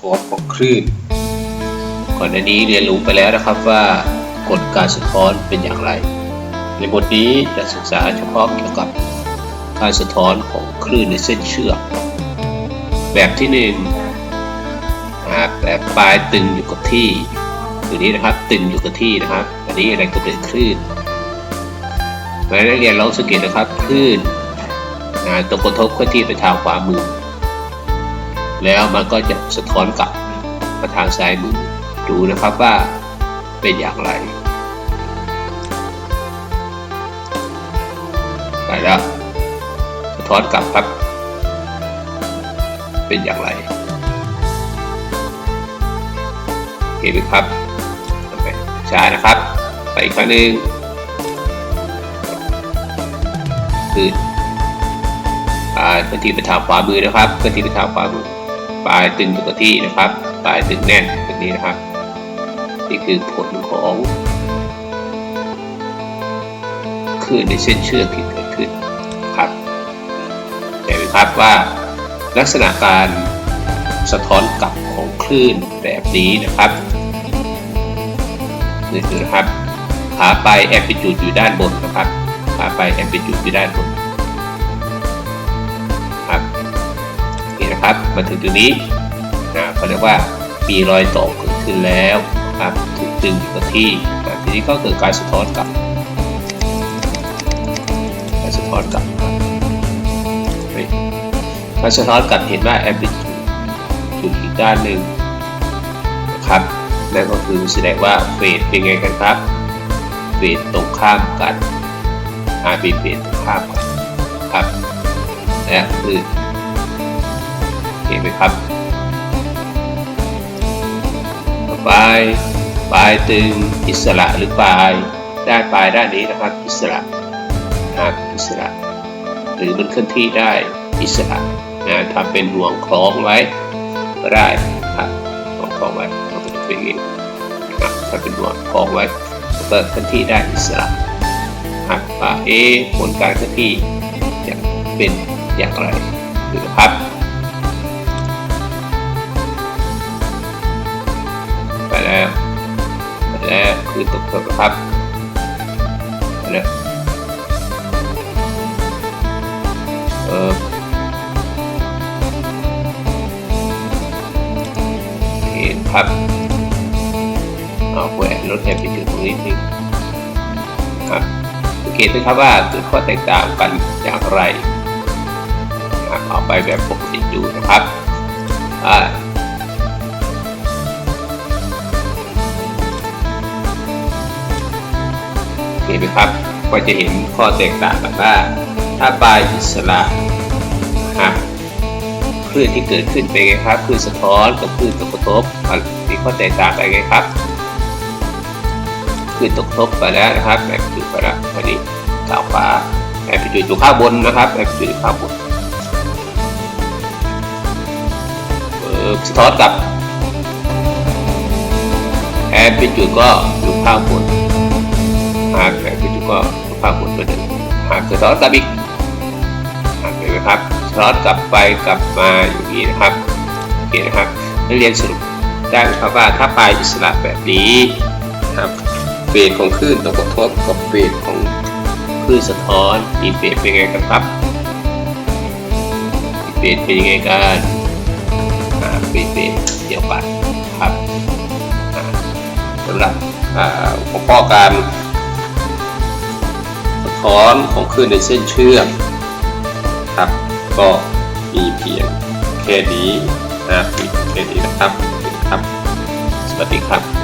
ท้อนของคลื่น ก่อนหน้านี้เรียนรู้ไปแล้วนะครับว่ากฎการสะท้อนเป็นอย่างไร ในบทนี้จะศึกษาเฉพาะเกี่ยวกับการสะท้อนของคลื่นในเส้นเชือก แบบที่หนึ่งนะแบบปลายตึงอยู่กับที่ตัวนี้นะครับตึงอยู่กับที่นะครับ อันนี้อะไรก็เป็นคลื่นเมื่อนักเรียนเราสังเกตนะครับคลื่นนะตกกระทบข้าที่ไปทางขวามือ แล้วมันก็จะสะท้อนกลับมาทางซ้ายมือดูนะครับว่าเป็นอย่างไร ไปแล้ว สะท้อนกลับครับ เป็นอย่างไรเห็นไหมครับไปช้านะครับ ไปอีกครั้งหนึ่งคือปลาเคลื่อนที่ไปทางขวามือนะครับเคลื่อนที่ไปทางขวามือ ปลายตึงอยู่กับที่นะครับ ปลายตึงแน่นแบบนี้นะครับ นี่คือผลของคลื่นในเส้นเชือกที่เกิดขึ้นครับเห็นไหมครับว่าลักษณะการสะท้อนกลับของคลื่นแบบนี้นะครับนี่คือนะครับขาไปแอมพลิจูดอยู่ด้านบนนะครับขาไปแอมพลิจูดอยู่ด้านบน นะครับ มาถึงตรงนี้นะเขาเรียกว่ามีรอยต่อเกิดขึ้นแล้วครับถูกตึงอยู่กับที่นะทีนี้ก็เกิดการสะท้อนกลับการสะท้อนกลับครับการสะท้อนกลับเห็นว่าแอมพลิจูดอยู่อีกด้านหนึ่งนะครับนั่นก็คือแสดงว่าเฟสเป็นไงกันครับเฟสตรงข้ามกันอาเป็นเฟสตรงข้ามกันครับและคือ เห็นไหมครับต่อไปลายตึงอิสระหรือปลายด้านปลายด้านนี้นะครับ อิสระนะครับอิสระ หรือมันเคลื่อนที่ได้อิสระนะทำเป็นห่วงคล้องไว้ก็ได้ครับห่วงคล้องไว้เราเป็นตัวเองนะครับถ้าเป็นห่วงคล้องไว้ก็เคลื่อนที่ได้อิสระครับว่าเอผลการเคลื่อนที่จะเป็นอย่างไรดูนะครับ ไปแล้วคือตกตกนะครับไปแล้วเออเห็นครับเอาแหวนลดแอมพลิจูดตรงนี้นิดครับสังเกตไหมครับว่าเกิดข้อแตกต่างกันอย่างไรครับเอาไปแบบปกติดูนะครับอ่า ห็นไหมครับ ก็จะเห็นข้อแตกต่างกันว่า ถ้าปลายอิสระครับคลื่นที่เกิดขึ้นเป็นไงครับคลื่นสะท้อนกับคลื่นตกกระทบมันมีข้อแตกต่างกันไงครับคลื่นตกกระทบไปแล้วนะครับแอมพลิจูดไปแล้วอันนี้ขาวขวาแอมพลิจูดอยู่ข้างบนนะครับแอมพลิจูดอยู่ข้างบนสะท้อนกับแอปิจูดก็อยู่ข้างบน เหมือนเดิมหากสะท้อนกลับอีกเห็นไหมครับสะท้อนกลับไปกลับมาอย่างนี้นะครับโอเคนะครับนักเรียนสรุปได้ไหมครับว่าถ้าปลายอิสระแบบนี้นะครับเฟสของคลื่นตกกระทบกับเฟสของคลื่นสะท้อนมีเฟสเป็นไงกันครับมีเฟสเป็นยังไงกันอ่าเป็นเฟสเดียวกันครับสำหรับหัวข้อการ ท้อนของคลื่นในเส้นเชือกครับ ก็มีเพียงแค่นี้นะครับแค่นี้นะครับครับ สวัสดีครับ